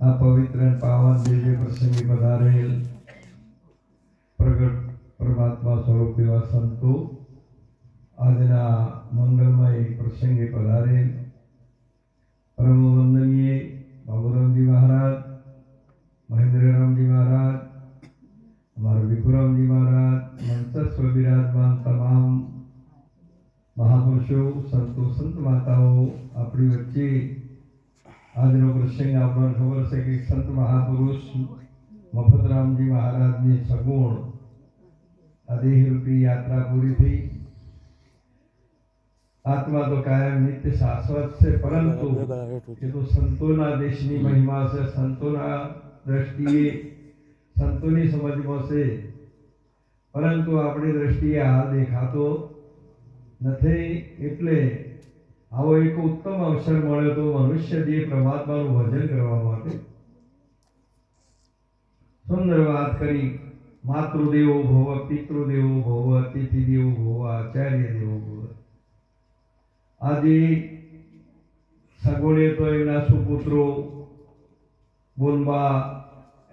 આ પવિત્ર અને પાવન દિવ્ય પ્રસંગે પધારેલ પ્રગટ પરમાત્મા સ્વરૂપ એવા સંતો આજના મંગળમય પ્રસંગે પધારેલ પરમ વંદનીય બાબુરામજી મહારાજ મહેન્દ્રરામજી પ્રસંગ આપણને ખબર છે કે સંત મહાપુરુષ મફતરામજી મહારાજની સગુણ આ યાત્રા પૂરી થઈ. આત્મા તો કાયમ નિત્ય શાશ્વત છે, પરંતુ એ તો સંતોના દેશની મહિમા છે, સંતોના દ્રષ્ટિએ સંતોની સમજમાં છે. પરંતુ આપણી દ્રષ્ટિએ આ દેખાતો નથી. એટલે આવો એક ઉત્તમ અવસર મળ્યો તો મનુષ્ય જે પરમાત્માનું ભજન કરવા માટે. સુંદર વાત કરી. માતૃદેવો ભવ, પિતૃદેવો ભવ અતિથિ દેવો ભવ આચાર્ય દેવો ભવ. આજે સગોડે તો એમના સુપુત્રો બોલબા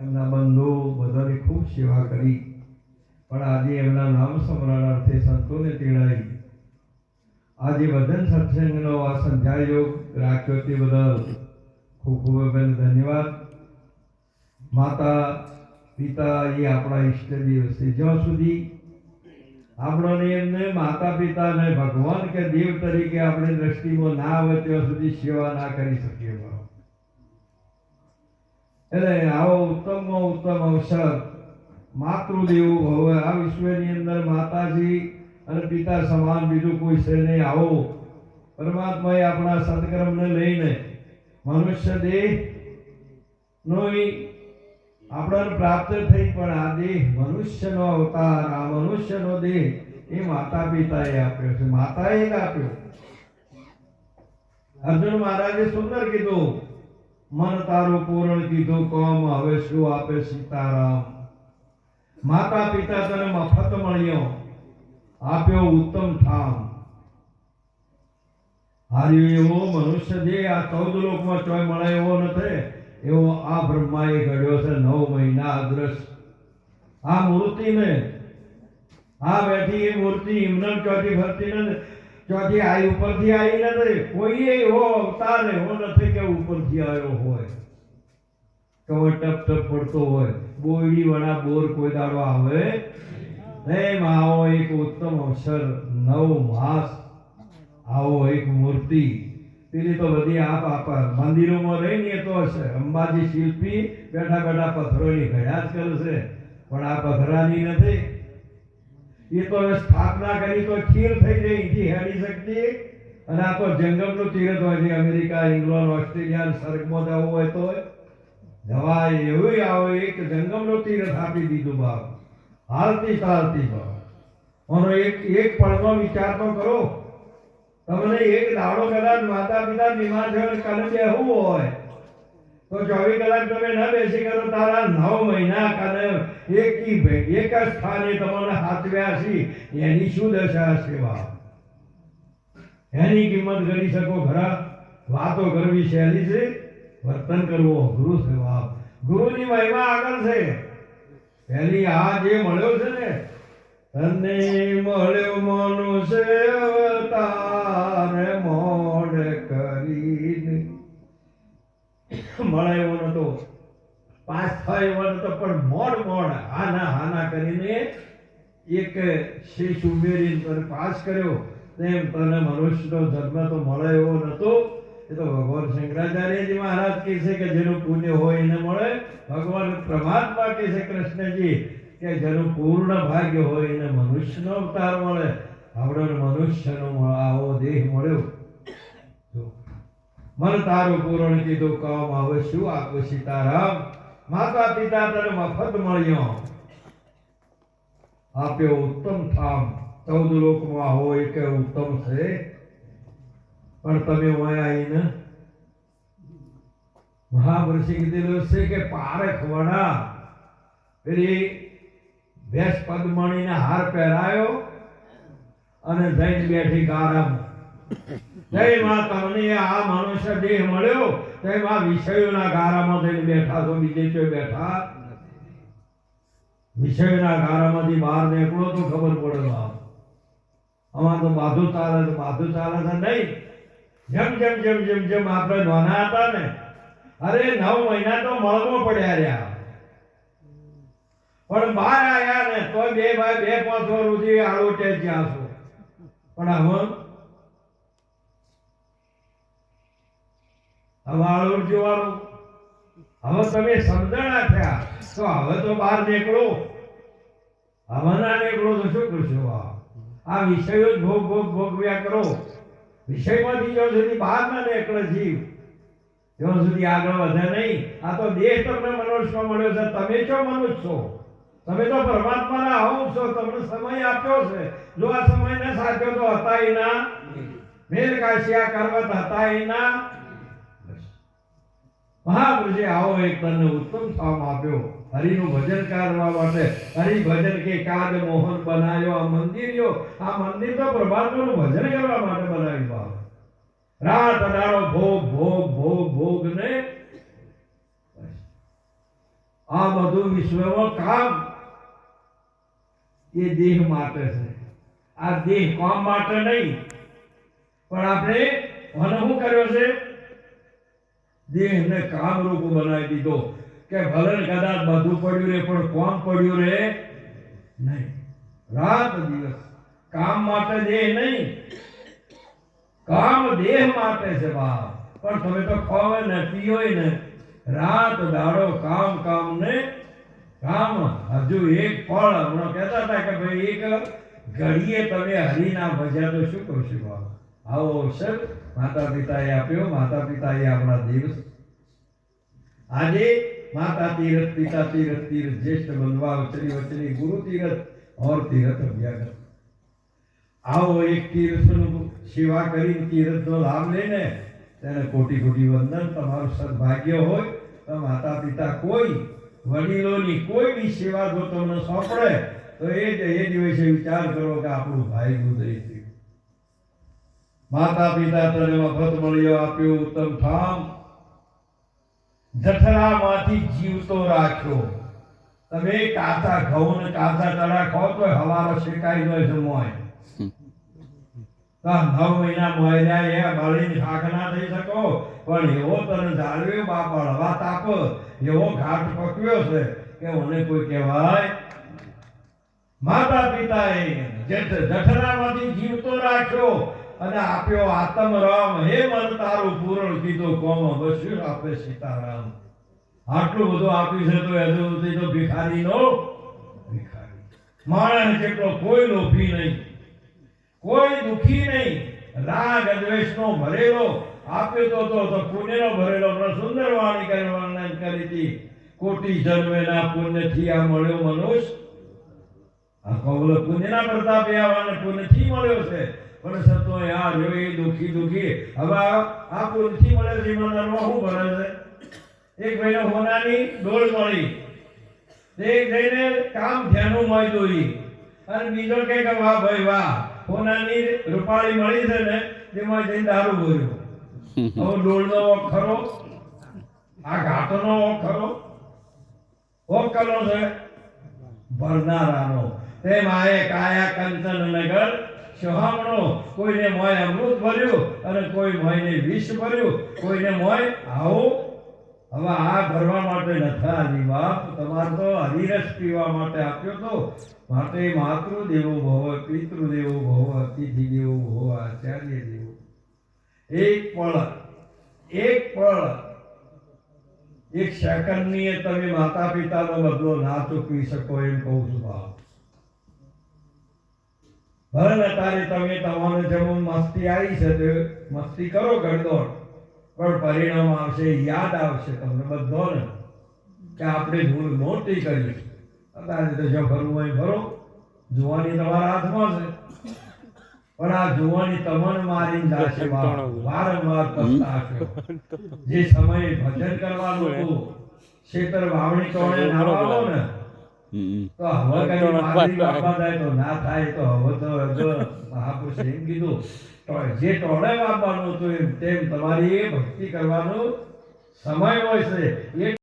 એમના બંધુ બધાની ખૂબ સેવા કરી. પણ આજે એમના નામ સ્મરણાર્થે સંતોને તેડાઈ. આજે ભજન સત્સંગનો આ સંધ્યા યોગ રાખ્યો તે બદલ ખૂબ ખૂબ અભિનંદન ધન્યવાદ. માતા, પિતા એ આપણા ઈષ્ટદેવ છે જ્યાં સુધી આપણને એમને માતા પિતાને ભગવાન કે દેવ તરીકે આપણી દ્રષ્ટિમાં ના આવે, ત્યાં સુધી સેવા ના કરી શકીએ એટલે આવો ઉત્તમમાં ઉત્તમ અવસર. માતૃદેવો ભવ આ વિશ્વની અંદર માતાજી અને પિતા સમાન બીજું કોઈ છે નહીં. આવો. પરમાત્માએ આપણા સદકર્મને લઈને મનુષ્ય દેહ નો આપણને પ્રાપ્ત થઈ, પણ આ દેહ મનુષ્યનો અવતાર, આ મનુષ્યનો દેહ એ માતા પિતાએ આપ્યો છે. માતાએ આપ્યો. અર્જુન મહારાજે સુંદર કીધું, મન તારું પૂરણ કીધું કોમ, હવે શું આપે સીતારામ? માતા પિતા તને મફત મળ્યો. આપ્યો ઉત્તમ ઠામ. હાર્યો એવો મનુષ્ય જે આ ચૌદ લોકમાં ચોય મળે એવો નથી. એવો આ બ્રહ્માએ ઘડ્યો છે, નવ મહિના અદ્રશ આ મૂર્તિને આ બેઠી એ મૂર્તિ હિમનમ ચોથી ફરતી નથી. ચોથી આઈ ઉપરથી આવી નથી. કોઈ એવો અવતાર એવો નથી કે ઉપરથી આવ્યો હોય. કવર ટપ ટપ પડતો હોય. બોયડી વાળા બોર કોઈ દાડો આવે એમ આવો એક ઉત્તમ અવસર, નવ માસ. આવો એક મૂર્તિ. પેલી તો બધી આપ આપ મંદિરોમાં રહીને તો હશે. અંબાજી શિલ્પી બેઠા બેઠા પથ્થરોની ઘડા જ કરશે. પણ આ પથરાની નથી. એ તો સ્થાપના કરી તો ખીર થઈ ગઈ એથી હેડી શકતી. અને આ તો જંગમનું તીરથ હોય છે, અમેરિકા, ઇંગ્લેન્ડ, ઓસ્ટ્રેલિયા સ્વર્ગમાં જવું હોય તો. જવાય એવું આવો એક જંગમનું તીરથ આપી દીધું બાપ. હાલતી ચાલતી બાપ એક એક પળનો વિચાર તો કરો. તમને એક દાડો કદાચ માતા પિતા બીમાર થયો કાલે બેહવું હોય, તો ચોવીસ કલાક તમે ન બેસી કરો, તારા નવ મહિના કાલે એકી એક જ સ્થાને તમને હાથવ્યા છે. એની શું દશા હશે એની કિંમત કરી શકો ખરા? વાતો કરવી સહેલી છે. વર્તન કરવો ગુરુ સેવા ગુરુની મહિમા આગળ છે. પહેલી આ જે મળ્યો છે ને તને મળ્યો મનુષ્ય અવતાર મોડ કરીને. મળે એવો નતો. પાસ થાય એવો નતો, પણ મોડ મોડ હાના હાના કરીને એક શીશ ઉમેરીને પાસ કર્યો. તેમ તને મનુષ્યનો ધર્મ તો મળે એવો નતો. એ તો ભગવાન શંકરાચાર્યજી મહારાજ કહે છે કે જેનું પુણ્ય હોય એને મળે. ભગવાન પરમાત્મા કહે છે કૃષ્ણજી કે જેનું પૂર્ણ ભાગ્ય હોય એને મનુષ્યનો અવતાર મળે. આપણે મનુષ્યનો આવો દેહ મળ્યો. મન તારું પૂરણ કીધું કામ આવે શું આપો સીતારામ? માતા પિતા તને મફત મળ્યો. આપ્યો ઉત્તમ ઠામ. ચૌદ લોકમાં હોય કે ઉત્તમ છે પણ તમે ઓય આવીને મહાપુરુષે કીધેલું છે કે પારખ વડા. પેલી ભેસ પદમણીને હાર પહેરાયો અને જઈને બેઠી ગારામાં. જય માં, તમને આ મનુષ્ય દેહ મળ્યો? તેમાં વિષયોના ગારામાં જઈને બેઠા તો બીજે તો બેઠા? વિષયોના ગારામાંથી બહાર નીકળો તો ખબર પડે અમાર તો બાધુ ચાલે તો બાધુ ચાલે તો નહીં. જેમ જેમ જેમ જેમ જેમ આપણે નાના હતા ને, અરે નવ મહિના તો મળમાં પડ્યા રહ્યા. પણ બહાર આવ્યા ને, તો બે ભાઈ બે પાંચ વર્ષ સુધી આળોટે જ્યાં છો. પણ હવે? હવે આળોટ જોવાનું. હવે તમે સમજણા થયા તો હવે તો બહાર નીકળો. હવે ના નીકળો તો શું કરશો આ વિષયો જ ભોગ ભોગ ભોગવ્યા કરો. વિષયમાંથી જ્યાં સુધી બહાર ના નીકળે જીવ. ત્યાં સુધી આગળ વધે નહીં. આ તો દેહ તમને મનુષ્ય મળ્યો છે. તમે છો મનુષ્ય છો? તમે તો પરમાત્માના અંશ છો. તમને સમય આપ્યો છે. જો આ સમયને સાચો તો હતા એના મેલ કાશિયા કરવત હતા એના મહાપુરુષે આવો એક તને ઉત્તમ સામ આપ્યો. હરિનું ભજન કરવા માટે હરિ ભજન કે કાજ મોહન બનાવ્યો આ મંદિર આ મંદિર તો પ્રભાતનું ભજન કરવા માટે બનાવ્યું રાત અડાડો ભોગ ભોગ ભોગ ભોગ ને આ બધું વિશ્વમાં કામ એ દેહ માટે છે. આ દેહ કામ માટે નહીં. પણ આપણે શું કર્યો છે. દેહને કામરૂપ બનાવી દીધો. કે ભલે કદાચ બધું પડ્યું રે, પણ કોમ પડ્યું રે નહીં. રાત દિવસ. કામ માટે દેહ નહીં. કામ દેહ માટે છે બાપ. પણ તમે તો ખોવે ને, પીઓય ને. રાત દાડો કામ કામ ને કામ. હજુ એક ફળ હમણાં કહેતા હતા કે ભાઈ, એક ઘડીએ તમે હરીના ભજ્યા તો શું કરશું બાપ? આવો અવસર માતા પિતાએ આપ્યો માતા પિતાએ આપણા દિવસ. આજે માતા તીરથ, પિતા તીરથ તીરથ, જ્યેષ્ઠ બંધવા વચરી વચરી, ગુરુ તીરથ ઓર તીરથ અભ્યાગત આવો એક તીર્થનું સેવા કરી તીર્થનો લાભ લઈને તેને કોટી કોટી વંદન. તમારું સદભાગ્ય હોય તો માતા પિતા કોઈ, વડીલોની કોઈ બી સેવા જો તમને સોંપડે, તો એ જ એ દિવસે વિચાર કરો કે આપણું ભાઈ ગુજરી થયું માતા પિતા તને મફત મળ્યો, આપ્યો, ઉત્તમ ઠામ જઠરામાંથી જીવતો રાખ્યો. તમે કાચા ઘઉં ને કાચા તળા ખાઓ તો હવારો શેકાઈ જાય છે મોય નવ મહિના મોયરા એ બળીને શાક ના થઈ શકો, પણ એવો તને જાળવ્યો, બાપ હળવા તાપ, એવો ઘાટ પકવ્યો છે કે મને કોઈ કહેવાય માતા પિતાએ જઠરામાંથી જીવતો રાખ્યો અને આપ્યો આતમ રામ. હે મન તારું પૂરણ કીધું કોમ. બસ્યું આપે સીતારામ? આટલું બધું આપ્યું છે તો સુધી તો ભિખારી નો ભિખારી. માણસ જેટલો કોઈ લોભી નહીં. કોઈ દુખી નહીં. રાગ દ્વેષનો ભરેલો. આપ્યો તો તો પુણ્યનો ભરેલો. સુંદર વાણી કરી વર્ણન કરી હતી. કોટી જન્મેના પુણ્યથી આ મળ્યો મનુષ્ય. આ કૌલ પુણ્યના પ્રતાપે આવવાને પુણ્યથી મળ્યો છે. પણ સતો યાર જોઈ દુખી દુખી. હવે આ કુલથી મળે જીવનમાં શું ભરે છે? એક મહિનો હોનાની ડોલ મળી. તે જઈને કામ ધ્યાનું મળી દોરી. અને બીજો કે, વાહ ભાઈ, વાહ, હોનાની રૂપાળી મળી છે ને, તેમાં જઈને દારૂ ભર્યો. હવે ડોલનો ખરો? આ ઘાટનો ખરો? ઓખ કરો છે? ભરનારાનો. તેમ આયે કાયા કંચન નગર સોહામણો કોઈને મોય અમૃત ભર્યું અને કોઈ મોયને વિષ ભર્યું, કોઈને મોય આવું, હવે આ ભરવા માટે નથી હજી બાપ, તમારે તો હરિરસ પીવા માટે આપ્યો તો, માટે માતૃ દેવો ભવ પિતૃ દેવો ભવ અતિથિ દેવો ભવ આચાર્ય દેવો એક પળ એક પળ, એક સેકન્ડની તમે માતા પિતાનો બદલો ના ચૂકવી શકો એમ કહું છું બાપ. ભલે અત્યારે તમે તમારે જેમ મસ્તી આવી છે તો મસ્તી કરો ગણદોડ પણ પરિણામ આવશે યાદ આવશે તમને બધોને કે આપણે ભૂલ મોટી કરી. અત્યારે તો જો ભરવું હોય ભરો. જોવાની તમારા હાથમાં છે. પણ આ જોવાની તમન મારી જાશે વારંવાર પસ્તાશો જે સમયે ભજન કરવાનું હતું ખેતર વાવણી ટોણે નાવાનો ને તો હવે કઈ તો ના થાય તો હવે તો જો મહાપુરુષે એમ કીધું તો જે ટોળે વાપવાનું હતું એમ તેમ તમારી એ ભક્તિ કરવાનો સમય હોય છે. એ